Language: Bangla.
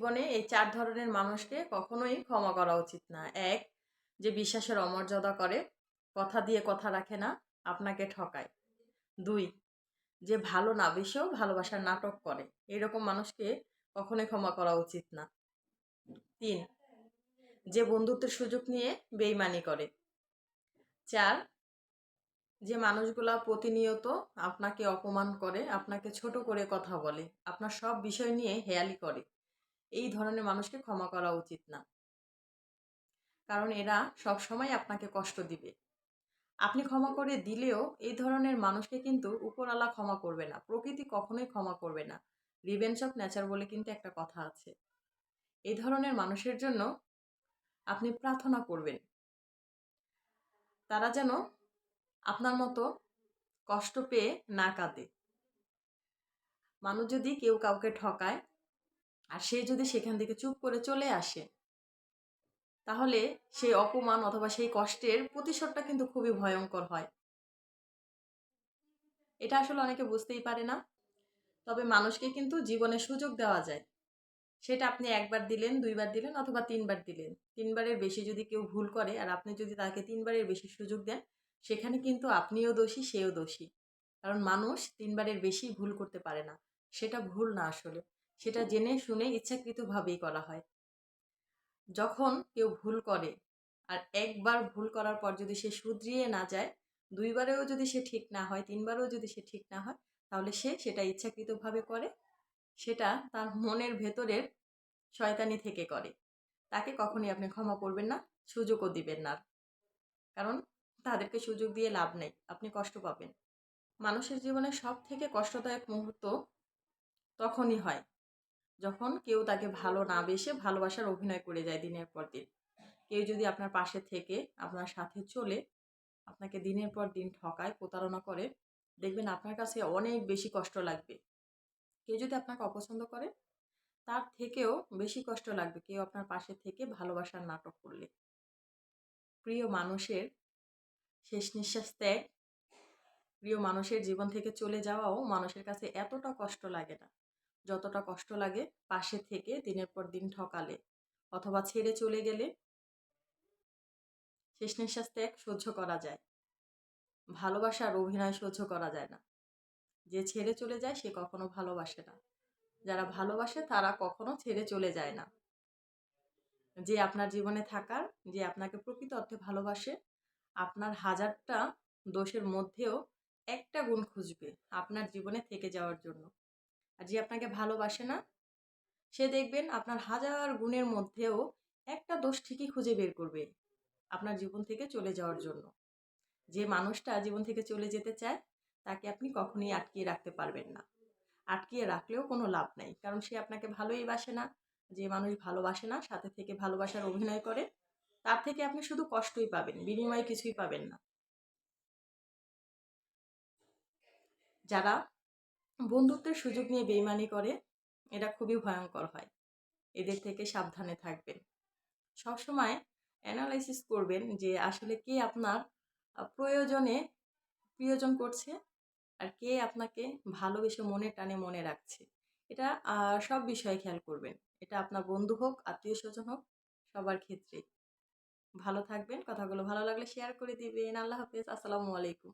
জীবনে এই চার ধরনের মানুষকে কখনোই ক্ষমা করা উচিত না। এক, যে বিশ্বাসের অমর্যাদা করে, কথা দিয়ে কথা রাখে না, আপনাকে ঠকায়। দুই, যে ভালো না বেশেও ভালোবাসার নাটক করে। এরকম মানুষকে কখনোই ক্ষমা করা উচিত না। তিন, যে বন্ধুত্বের সুযোগ নিয়ে বেইমানি করে। চার, যে মানুষগুলা প্রতিনিয়ত আপনাকে অপমান করে, আপনাকে ছোট করে কথা বলে, আপনার সব বিষয় নিয়ে হেয়ালি করে। এই ধরনের মানুষকে ক্ষমা করা উচিত না। কারণ এরা সব সময় আপনাকে কষ্ট দিবে। আপনি ক্ষমা করে দিলেও এই ধরনের মানুষকে কিন্তু উপরওয়ালা ক্ষমা করবে না, প্রকৃতি কখনোই ক্ষমা করবে না। রিভেন্স অফ নেচার বলে কিন্তু একটা কথা আছে। এই ধরনের মানুষের জন্য আপনি প্রার্থনা করবেন। তারা যেন আপনার মতো কষ্ট পেয়ে না কাঁদে। মানুষ যদি কেউ কাউকে ঠকায় আর সে যদি সেখান থেকে চুপ করে চলে আসে, তাহলে সেই অপমান অথবা সেই কষ্টের প্রতিশোধটা কিন্তু খুবই ভয়ঙ্কর হয়। এটা আসলে অনেকে বুঝতেই পারে না। তবে মানুষকে কিন্তু জীবনে সুযোগ দেওয়া যায়। সেটা আপনি একবার দিলেন, দুইবার দিলেন অথবা তিনবার দিলেন। তিনবারের বেশি যদি কেউ ভুল করে আর আপনি যদি তাকে তিনবারের বেশি সুযোগ দেন, সেখানে কিন্তু আপনিও দোষী, সেও দোষী। কারণ মানুষ তিনবারের বেশি ভুল করতে পারে না। সেটা ভুল না আসলে। সেটা জেনে শুনে ইচ্ছাকৃতভাবেই করা হয়। যখন কেউ ভুল করে আর একবার ভুল করার পর যদি সে শুধরিয়ে না যায়, দুইবারেও যদি সে ঠিক না হয়, তিনবারেও যদি সে ঠিক না হয়, তাহলে সে সেটা ইচ্ছাকৃতভাবে করে, সেটা তার মনের ভেতরের শয়তানি থেকে করে। তাকে কখনই আপনি ক্ষমা করবেন না, সুযোগও দিবেন না। কারণ তাদেরকে সুযোগ দিয়ে লাভ নেই, আপনি কষ্ট পাবেন। মানুষের জীবনে সব থেকে কষ্টদায়ক মুহূর্ত তখনই হয় যখন কেউ তাকে ভালো না বেসে ভালোবাসার অভিনয় করে যায় দিনের পর দিন। কেউ যদি আপনার পাশে থেকে, আপনার সাথে চলে, আপনাকে দিনের পর দিন ঠকায়, প্রতারণা করে, দেখবেন আপনার কাছে অনেক বেশি কষ্ট লাগবে। কেউ যদি আপনাকে অপছন্দ করে, তার থেকেও বেশি কষ্ট লাগবে কেউ আপনার পাশে থেকে ভালোবাসার নাটক করলে। প্রিয় মানুষের শেষ নিঃশ্বাস ত্যাগ, প্রিয় মানুষের জীবন থেকে চলে যাওয়াও মানুষের কাছে এতটা কষ্ট লাগে না। যতটা কষ্ট লাগে পাশে থেকে দিনের পর দিন ঠকালে অথবা ছেড়ে চলে গেলে শেষ নিঃশ্বাস ত্যাগ সহ্য করা যায়। ভালোবাসার অভিনয় সহ্য করা যায় না। যে ছেড়ে চলে যায় সে কখনো ভালোবাসে না। যারা ভালোবাসে তারা কখনো ছেড়ে চলে যায় না। যে আপনার জীবনে থাকার, যে আপনাকে প্রকৃত অর্থে ভালোবাসে, আপনার হাজারটা দোষের মধ্যেও একটা গুণ খুঁজবে আপনার জীবনে থেকে যাওয়ার জন্য। আর যে আপনাকে ভালোবাসে না, সে দেখবেন আপনার হাজার গুণের মধ্যেও একটা দোষ ঠিকই খুঁজে বের করবে আপনার জীবন থেকে চলে যাওয়ার জন্য। যে মানুষটা জীবন থেকে চলে যেতে চায়, তাকে আপনি কখনোই আটকিয়ে রাখতে পারবেন না। আটকিয়ে রাখলেও কোনো লাভ নেই, কারণ সে আপনাকে ভালোই বাসে না। যে মানুষ ভালোবাসে না, সাথে থেকে ভালোবাসার অভিনয় করে, তার থেকে আপনি শুধু কষ্টই পাবেন, বিনিময়ে কিছুই পাবেন না। যারা বন্ধুত্বের সুযোগ নিয়ে বেইমানি করে, এটা খুবই ভয়ঙ্কর হয়। এদের থেকে সাবধানে থাকবেন। সবসময় অ্যানালাইসিস করবেন যে আসলে কে আপনার প্রয়োজনে প্রিয়জন করছে আর কে আপনাকে ভালোবেসে মনে টানে মনে রাখছে। এটা সব বিষয়ে খেয়াল করবেন। এটা আপনার বন্ধু হোক আত্মীয় স্বজন হোক, সবার ক্ষেত্রে ভালো থাকবেন, কথাগুলো ভালো লাগলে শেয়ার করে দিবেন। আল্লাহ হাফেজ, আসসালামু আলাইকুম।